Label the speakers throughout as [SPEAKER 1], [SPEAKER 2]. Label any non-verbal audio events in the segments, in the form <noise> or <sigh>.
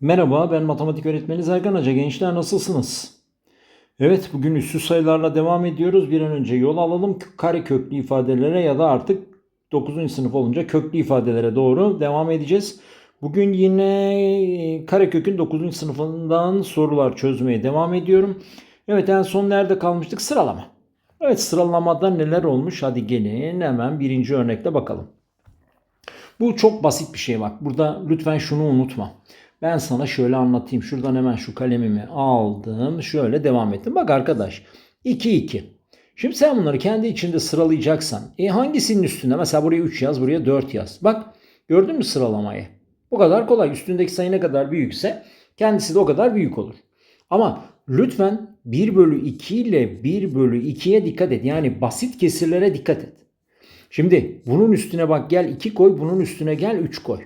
[SPEAKER 1] Merhaba, ben matematik öğretmeni Serkan Hoca. Gençler nasılsınız? Evet, bugün üssü sayılarla devam ediyoruz. Bir an önce yol alalım kare köklü ifadelere ya da artık 9. sınıf olunca köklü ifadelere doğru devam edeceğiz. Bugün yine karekökün 9. sınıfından sorular çözmeye devam ediyorum. Evet, en son nerede kalmıştık? Sıralama. Evet, sıralamada neler olmuş? Hadi gelin hemen birinci örnekle bakalım. Bu çok basit bir şey bak. Burada lütfen şunu unutma. Ben sana şöyle anlatayım. Şuradan hemen şu kalemimi aldım. Şöyle devam ettim. Bak arkadaş 2 2. Şimdi sen bunları kendi içinde sıralayacaksan e hangisinin üstünde? Mesela buraya 3 yaz, buraya 4 yaz. Bak gördün mü sıralamayı? Bu kadar kolay. Üstündeki sayı ne kadar büyükse kendisi de o kadar büyük olur. Ama lütfen 1 bölü 2 ile 1 bölü 2'ye dikkat et. Yani basit kesirlere dikkat et. Şimdi bunun üstüne bak gel 2 koy, bunun üstüne gel 3 koy.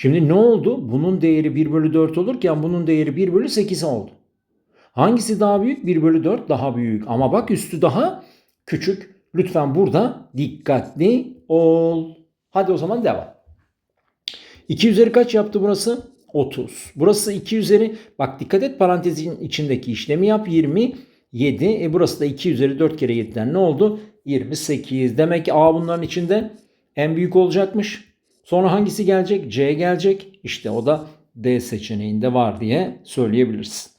[SPEAKER 1] Şimdi ne oldu? Bunun değeri 1 bölü 4 olurken bunun değeri 1 bölü 8 oldu. Hangisi daha büyük? 1 bölü 4 daha büyük. Ama bak üstü daha küçük. Lütfen burada dikkatli ol. Hadi o zaman devam. 2 üzeri kaç yaptı burası? 30. Burası 2 üzeri. Bak dikkat et parantezin içindeki işlemi yap. 27. E burası da 2 üzeri 4 kere 7'den ne oldu? 28. Demek ki A bunların içinde en büyük olacakmış. Sonra hangisi gelecek? C gelecek. İşte o da D seçeneğinde var diye söyleyebiliriz.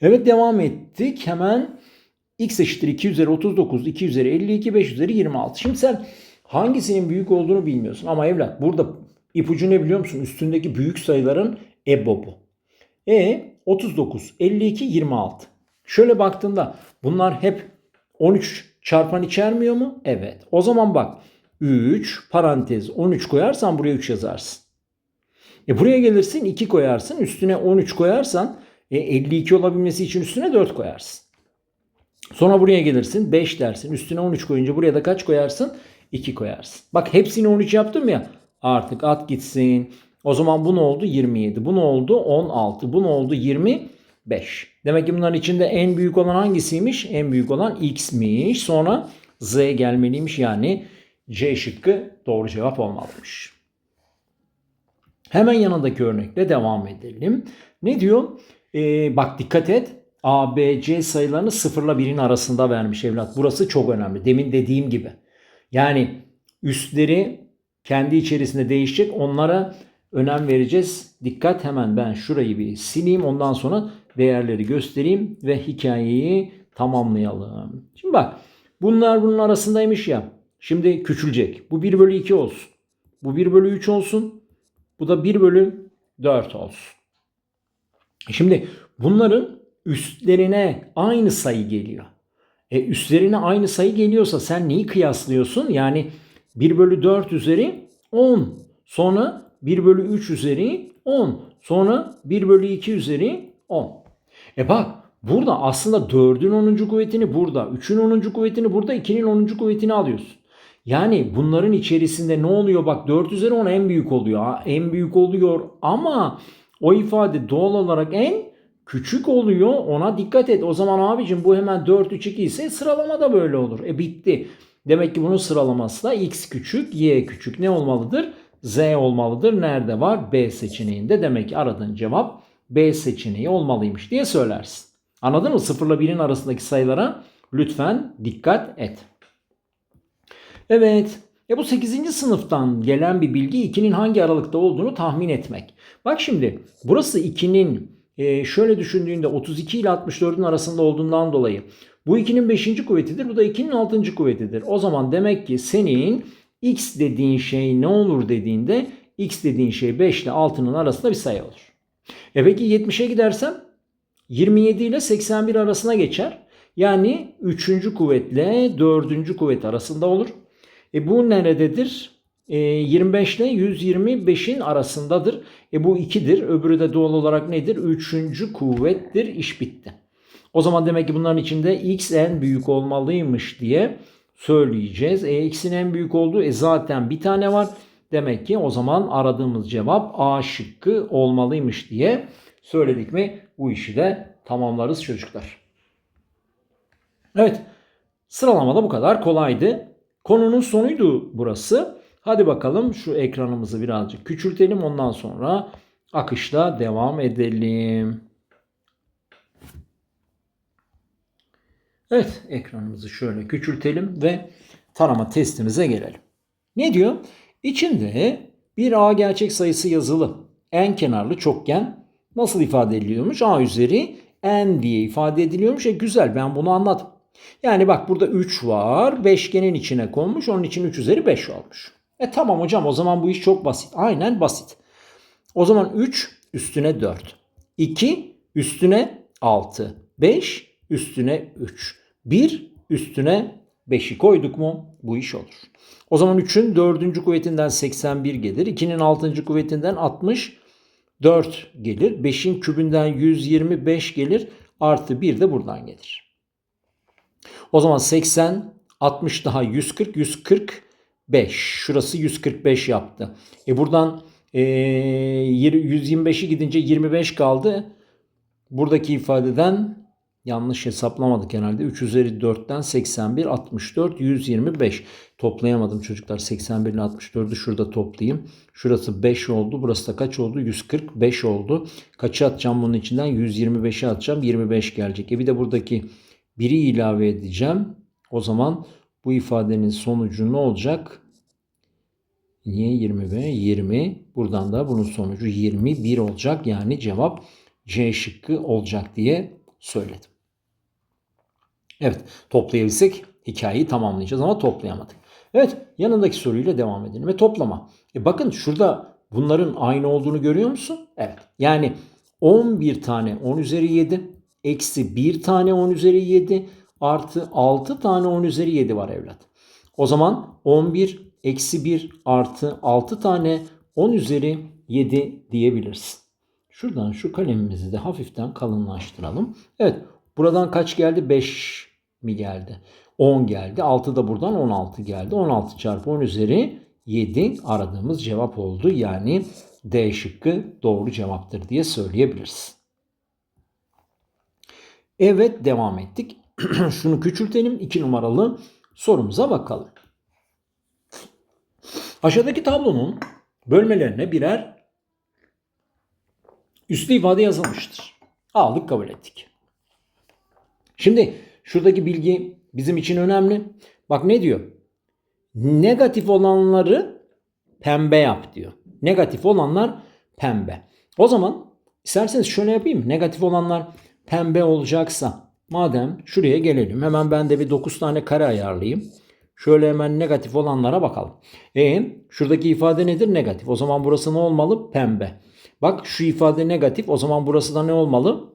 [SPEAKER 1] Evet devam ettik. Hemen x eşittir 2 üzeri 39, 2 üzeri 52, 5 üzeri 26. Şimdi sen hangisinin büyük olduğunu bilmiyorsun. Ama evlat burada ipucu ne biliyor musun? Üstündeki büyük sayıların EBOB'u. E 39, 52, 26. Şöyle baktığında bunlar hep 13 çarpan içermiyor mu? Evet. O zaman bak 3 parantez 13 koyarsan buraya 3 yazarsın. E buraya gelirsin 2 koyarsın. Üstüne 13 koyarsan e 52 olabilmesi için üstüne 4 koyarsın. Sonra buraya gelirsin 5 dersin. Üstüne 13 koyunca buraya da kaç koyarsın? 2 koyarsın. Bak hepsini 13 yaptım ya. Artık at gitsin. O zaman bu ne oldu? 27. Bu ne oldu? 16. Bu ne oldu? 25. Demek ki bunların içinde en büyük olan hangisiymiş? En büyük olan x'miş. Sonra z gelmeliymiş. Yani C şıkkı doğru cevap olmalıymış. Hemen yanındaki örnekle devam edelim. Ne diyor? Ee, bak dikkat et. A, B, C sayılarını 0 ile 1'in arasında vermiş evlat. Burası çok önemli. Demin dediğim gibi. Yani üstleri kendi içerisinde değişecek. Onlara önem vereceğiz. Dikkat hemen ben şurayı bir sileyim. Ondan sonra değerleri göstereyim ve hikayeyi tamamlayalım. Şimdi bak bunlar bunun arasındaymış ya. Şimdi küçülecek. Bu 1 bölü 2 olsun. Bu 1 bölü 3 olsun. Bu da 1 bölü 4 olsun. Şimdi bunların üstlerine aynı sayı geliyor. E üstlerine aynı sayı geliyorsa sen neyi kıyaslıyorsun? Yani 1 bölü 4 üzeri 10. Sonra 1 bölü 3 üzeri 10. Sonra 1 bölü 2 üzeri 10. E bak burada aslında 4'ün 10. kuvvetini burada, 3'ün 10. kuvvetini burada, 2'nin 10. kuvvetini alıyorsun. Yani bunların içerisinde ne oluyor? Bak 4 üzeri 10 en büyük oluyor. En büyük oluyor ama o ifade doğal olarak en küçük oluyor. Ona dikkat et. O zaman abicim bu hemen 4 3 2 ise sıralama da böyle olur. E bitti. Demek ki bunun sıralaması da x küçük, y küçük ne olmalıdır? Z olmalıdır. Nerede var? B seçeneğinde. Demek ki aradığın cevap B seçeneği olmalıymış diye söylersin. Anladın mı? 0 ile 1'in arasındaki sayılara lütfen dikkat et. Evet. E bu 8. sınıftan gelen bir bilgi 2'nin hangi aralıkta olduğunu tahmin etmek. Bak şimdi burası 2'nin e, şöyle düşündüğünde 32 ile 64'ün arasında olduğundan dolayı bu 2'nin 5. kuvvetidir. Bu da 2'nin 6. kuvvetidir. O zaman demek ki senin x dediğin şey ne olur dediğinde x dediğin şey 5 ile 6'nın arasında bir sayı olur. E peki 70'e gidersem 27 ile 81 arasına geçer. Yani 3. kuvvetle 4. kuvvet arasında olur. E bu nerededir? E, 25 ile 125'in arasındadır. E bu 2'dir. Öbürü de doğal olarak nedir? 3. kuvvettir. İş bitti. O zaman demek ki bunların içinde x en büyük olmalıymış diye söyleyeceğiz. E x'in en büyük olduğu e zaten bir tane var. Demek ki o zaman aradığımız cevap A şıkkı olmalıymış diye söyledik mi bu işi de tamamlarız çocuklar. Evet sıralamada bu kadar kolaydı. Konunun sonuydu burası. Hadi bakalım şu ekranımızı birazcık küçültelim. Ondan sonra akışla devam edelim. Evet ekranımızı şöyle küçültelim ve tarama testimize gelelim. Ne diyor? İçinde bir A gerçek sayısı yazılı. En kenarlı çokgen nasıl ifade ediliyormuş? A üzeri n diye ifade ediliyormuş. E güzel ben bunu anladım. Yani bak burada 3 var. Beşgenin içine konmuş. Onun için 3 üzeri 5 olmuş. E tamam hocam o zaman bu iş çok basit. Aynen basit. O zaman 3 üstüne 4. 2 üstüne 6. 5 üstüne 3. 1 üstüne 5'i koyduk mu bu iş olur. O zaman 3'ün 4. kuvvetinden 81 gelir. 2'nin 6. kuvvetinden 64 gelir. 5'in kübünden 125 gelir. Artı 1 de buradan gelir. O zaman 80, 60 daha 140, 145. Şurası 145 yaptı. E buradan e, 125'i gidince 25 kaldı. Buradaki ifadeden yanlış hesaplamadık herhalde. 3 üzeri 4'ten 81, 64, 125. Toplayamadım çocuklar. 81 ile 64'ü şurada toplayayım. Şurası 5 oldu. Burası da kaç oldu? 145 oldu. Kaçı atacağım bunun içinden? 125'i atacağım. 25 gelecek. E bir de buradaki 1'i ilave edeceğim. O zaman bu ifadenin sonucu ne olacak? Niye 20 ve 20? Buradan da bunun sonucu 21 olacak. Yani cevap C şıkkı olacak diye söyledim. Evet toplayabilsek hikayeyi tamamlayacağız ama toplayamadık. Evet yanındaki soruyla devam edelim ve toplama. E bakın şurada bunların aynı olduğunu görüyor musun? Evet yani 11 tane 10 üzeri 7 eksi 1 tane 10 üzeri 7 artı 6 tane 10 üzeri 7 var evlat. O zaman 11 eksi 1 artı 6 tane 10 üzeri 7 diyebiliriz. Şuradan şu kalemimizi de hafiften kalınlaştıralım. Evet buradan kaç geldi? 5 mi geldi? 10 geldi. 6 da buradan 16 geldi. 16 çarpı 10 üzeri 7 aradığımız cevap oldu. Yani D şıkkı doğru cevaptır diye söyleyebiliriz. Evet devam ettik. <clears throat> Şunu küçültelim. 2 numaralı sorumuza bakalım. Aşağıdaki tablonun bölmelerine birer üslü ifade yazılmıştır. Aldık kabul ettik. Şimdi şuradaki bilgi bizim için önemli. Bak ne diyor? Negatif olanları pembe yap diyor. Negatif olanlar pembe. O zaman isterseniz şöyle yapayım. Negatif olanlar pembe olacaksa madem şuraya gelelim. Hemen ben de bir 9 tane kare ayarlayayım. Şöyle hemen negatif olanlara bakalım. E şuradaki ifade nedir? Negatif. O zaman burası ne olmalı? Pembe. Bak şu ifade negatif. O zaman burası da ne olmalı?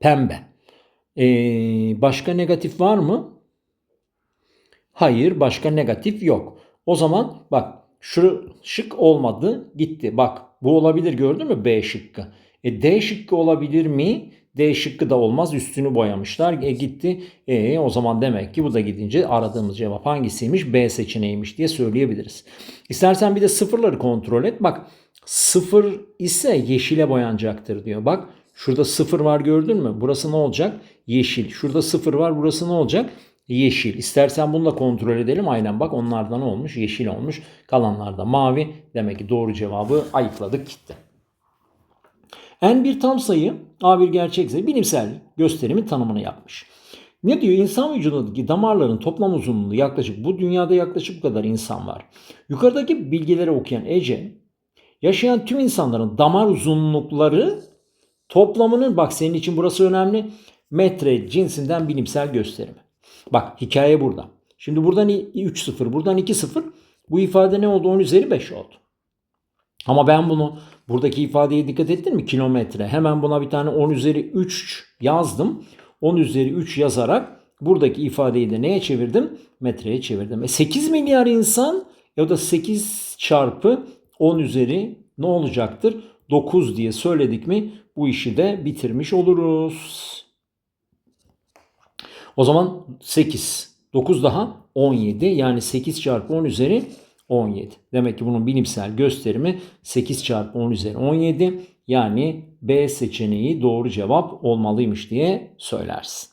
[SPEAKER 1] Pembe. Ee, başka negatif var mı? Hayır başka negatif yok. O zaman bak şu şık olmadı gitti. Bak bu olabilir gördün mü B şıkkı. E D şıkkı olabilir mi? D şıkkı da olmaz üstünü boyamışlar. E gitti. E o zaman demek ki bu da gidince aradığımız cevap hangisiymiş? B seçeneğiymiş diye söyleyebiliriz. İstersen bir de sıfırları kontrol et. Bak sıfır ise yeşile boyanacaktır diyor. Bak şurada sıfır var gördün mü? Burası ne olacak? Yeşil. Şurada sıfır var burası ne olacak? Yeşil. İstersen bunu da kontrol edelim. Aynen bak onlardan olmuş? Yeşil olmuş. Kalanlarda mavi. Demek ki doğru cevabı ayıkladık gitti. N bir tam sayı, A bir gerçek sayı bilimsel gösterimin tanımını yapmış. Ne diyor? İnsan vücudundaki damarların toplam uzunluğu yaklaşık bu dünyada yaklaşık bu kadar insan var. Yukarıdaki bilgileri okuyan Ece yaşayan tüm insanların damar uzunlukları toplamının bak senin için burası önemli metre cinsinden bilimsel gösterimi. Bak hikaye burada. Şimdi buradan 3-0 buradan 2-0 bu ifade ne oldu? 10 üzeri 5 oldu. Ama ben bunu buradaki ifadeye dikkat ettin mi? Kilometre. Hemen buna bir tane 10 üzeri 3 yazdım. 10 üzeri 3 yazarak buradaki ifadeyi de neye çevirdim? Metreye çevirdim. E 8 milyar insan ya da 8 çarpı 10 üzeri ne olacaktır? 9 diye söyledik mi bu işi de bitirmiş oluruz. O zaman 8. 9 daha 17 yani 8 çarpı 10 üzeri 17. Demek ki bunun bilimsel gösterimi 8 çarpı 10 üzeri 17 yani B seçeneği doğru cevap olmalıymış diye söylersin.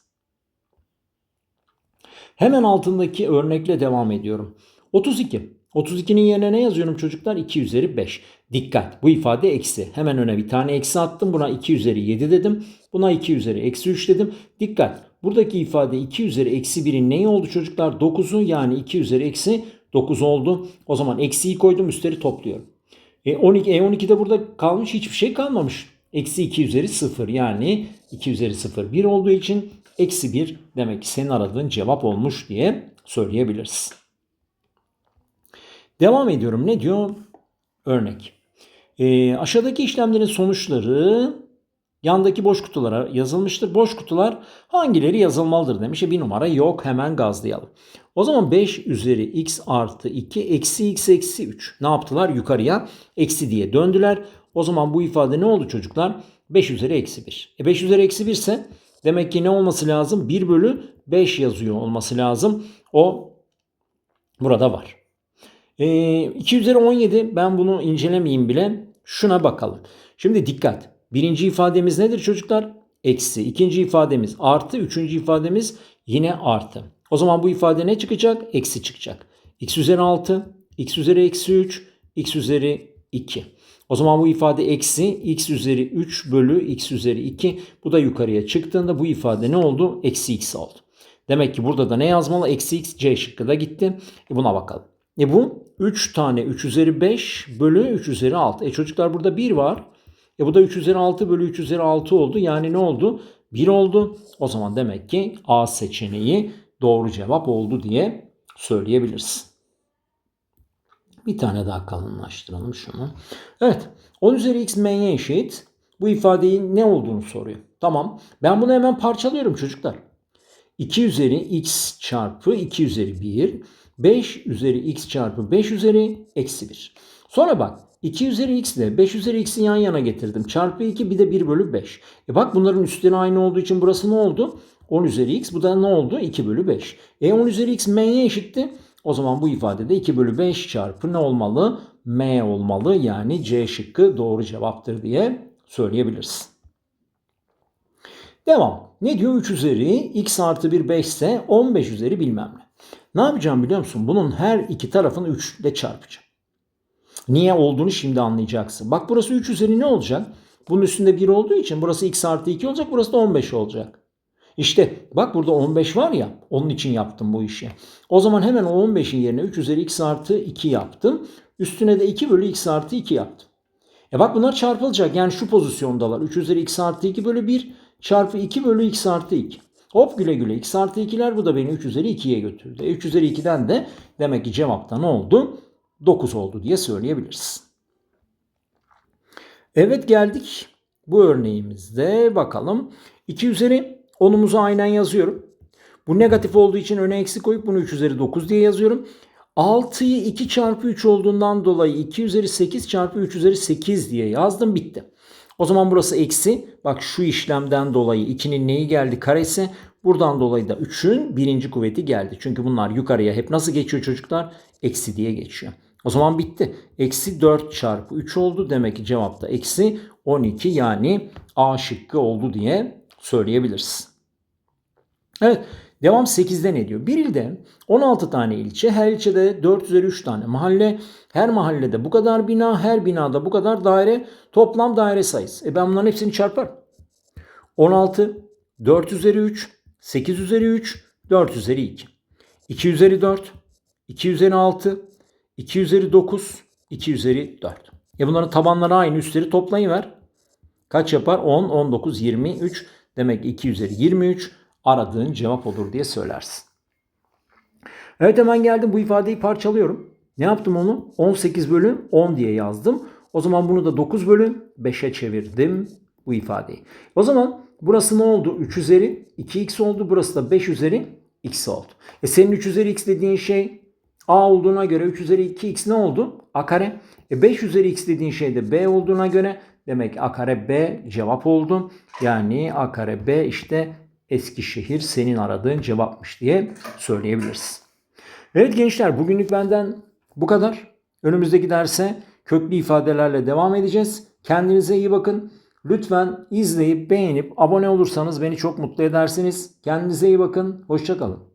[SPEAKER 1] Hemen altındaki örnekle devam ediyorum. 32. 32'nin yerine ne yazıyorum çocuklar? 2 üzeri 5. Dikkat bu ifade eksi. Hemen öne bir tane eksi attım. Buna 2 üzeri 7 dedim. Buna 2 üzeri eksi 3 dedim. Dikkat buradaki ifade 2 üzeri eksi 1'in neyi oldu çocuklar? 9'u yani 2 üzeri eksi 9 oldu. O zaman eksiyi koydum üstleri topluyorum. E 12, E12'de burada kalmış hiçbir şey kalmamış. Eksi 2 üzeri 0 yani 2 üzeri 0 1 olduğu için eksi 1 demek ki senin aradığın cevap olmuş diye söyleyebiliriz. Devam ediyorum. Ne diyor? Örnek. E, aşağıdaki işlemlerin sonuçları yandaki boş kutulara yazılmıştır. Boş kutular hangileri yazılmalıdır demiş. E, bir numara yok hemen gazlayalım. O zaman 5 üzeri x artı 2 eksi x eksi 3. Ne yaptılar? Yukarıya eksi diye döndüler. O zaman bu ifade ne oldu çocuklar? 5 üzeri eksi 1. E 5 üzeri eksi 1 ise demek ki ne olması lazım? 1 bölü 5 yazıyor olması lazım. O burada var. E, 2 üzeri 17 ben bunu incelemeyeyim bile. Şuna bakalım. Şimdi dikkat. Birinci ifademiz nedir çocuklar? Eksi. İkinci ifademiz artı. Üçüncü ifademiz yine artı. O zaman bu ifade ne çıkacak? Eksi çıkacak. x üzeri 6, x üzeri eksi 3, x üzeri 2. O zaman bu ifade eksi x üzeri 3 bölü x üzeri 2. Bu da yukarıya çıktığında bu ifade ne oldu? Eksi x oldu. Demek ki burada da ne yazmalı? Eksi x c şıkkı da gitti. E buna bakalım. E bu 3 tane 3 üzeri 5 bölü 3 üzeri 6. E çocuklar burada 1 var. E bu da 3 üzeri 6 bölü 3 üzeri 6 oldu. Yani ne oldu? 1 oldu. O zaman demek ki A seçeneği doğru cevap oldu diye söyleyebiliriz. Bir tane daha kalınlaştıralım şunu. Evet. 10 üzeri x m'ye eşit. Bu ifadeyi ne olduğunu soruyor. Tamam. Ben bunu hemen parçalıyorum çocuklar. 2 üzeri x çarpı 2 üzeri 1. 5 üzeri x çarpı 5 üzeri eksi 1. Sonra bak 2 üzeri x ile 5 üzeri x'i yan yana getirdim. Çarpı 2 bir de 1 bölü 5. E bak bunların üstleri aynı olduğu için burası ne oldu? 10 üzeri x. Bu da ne oldu? 2 bölü 5. E 10 üzeri x m'ye eşitti. O zaman bu ifadede 2 bölü 5 çarpı ne olmalı? M olmalı. Yani C şıkkı doğru cevaptır diye söyleyebiliriz. Devam. Ne diyor? 3 üzeri x artı 1 5 ise 15 üzeri bilmem ne. Ne yapacağım biliyor musun? Bunun her iki tarafını 3 ile çarpacağım. Niye olduğunu şimdi anlayacaksın. Bak burası 3 üzeri ne olacak? Bunun üstünde 1 olduğu için burası x artı 2 olacak. Burası da 15 olacak. İşte bak burada 15 var ya onun için yaptım bu işi. O zaman hemen o 15'in yerine 3 üzeri x artı 2 yaptım. Üstüne de 2 bölü x artı 2 yaptım. E bak bunlar çarpılacak. Yani şu pozisyondalar. 3 üzeri x artı 2 bölü 1 çarpı 2 bölü x artı 2. Hop güle güle x artı 2'ler bu da beni 3 üzeri 2'ye götürdü. E 3 üzeri 2'den de demek ki cevapta ne oldu? 9 oldu diye söyleyebiliriz. Evet geldik bu örneğimizde bakalım. 2 üzeri 10'umuzu aynen yazıyorum. Bu negatif olduğu için öne eksi koyup bunu 3 üzeri 9 diye yazıyorum. 6'yı 2 çarpı 3 olduğundan dolayı 2 üzeri 8 çarpı 3 üzeri 8 diye yazdım bitti. O zaman burası eksi. Bak şu işlemden dolayı 2'nin neyi geldi karesi. Buradan dolayı da 3'ün birinci kuvveti geldi. Çünkü bunlar yukarıya hep nasıl geçiyor çocuklar? Eksi diye geçiyor. O zaman bitti. Eksi 4 çarpı 3 oldu. Demek ki cevap da eksi 12 yani A şıkkı oldu diye söyleyebiliriz. Evet devam 8'de ne diyor? Bir ilde 16 tane ilçe, her ilçede 4 üzeri 3 tane mahalle, her mahallede bu kadar bina, her binada bu kadar daire, toplam daire sayısı. E ben bunların hepsini çarparım. 16, 4 üzeri 3, 8 üzeri 3, 4 üzeri 2. 2 üzeri 4, 2 üzeri 6, 2 üzeri 9, 2 üzeri 4. E bunların tabanları aynı üstleri toplayıver. Kaç yapar? 10, 19, 23. Demek ki 2 üzeri 23 aradığın cevap olur diye söylersin. Evet hemen geldim bu ifadeyi parçalıyorum. Ne yaptım onu? 18 bölü 10 diye yazdım. O zaman bunu da 9 bölü 5'e çevirdim bu ifadeyi. O zaman burası ne oldu? 3 üzeri 2x oldu. Burası da 5 üzeri x oldu. E senin 3 üzeri x dediğin şey a olduğuna göre 3 üzeri 2x ne oldu? a kare. E 5 üzeri x dediğin şey de b olduğuna göre demek a kare b cevap oldu. Yani a kare b işte Eskişehir senin aradığın cevapmış diye söyleyebiliriz. Evet gençler bugünlük benden bu kadar. Önümüzdeki derse köklü ifadelerle devam edeceğiz. Kendinize iyi bakın. Lütfen izleyip beğenip abone olursanız beni çok mutlu edersiniz. Kendinize iyi bakın. Hoşçakalın.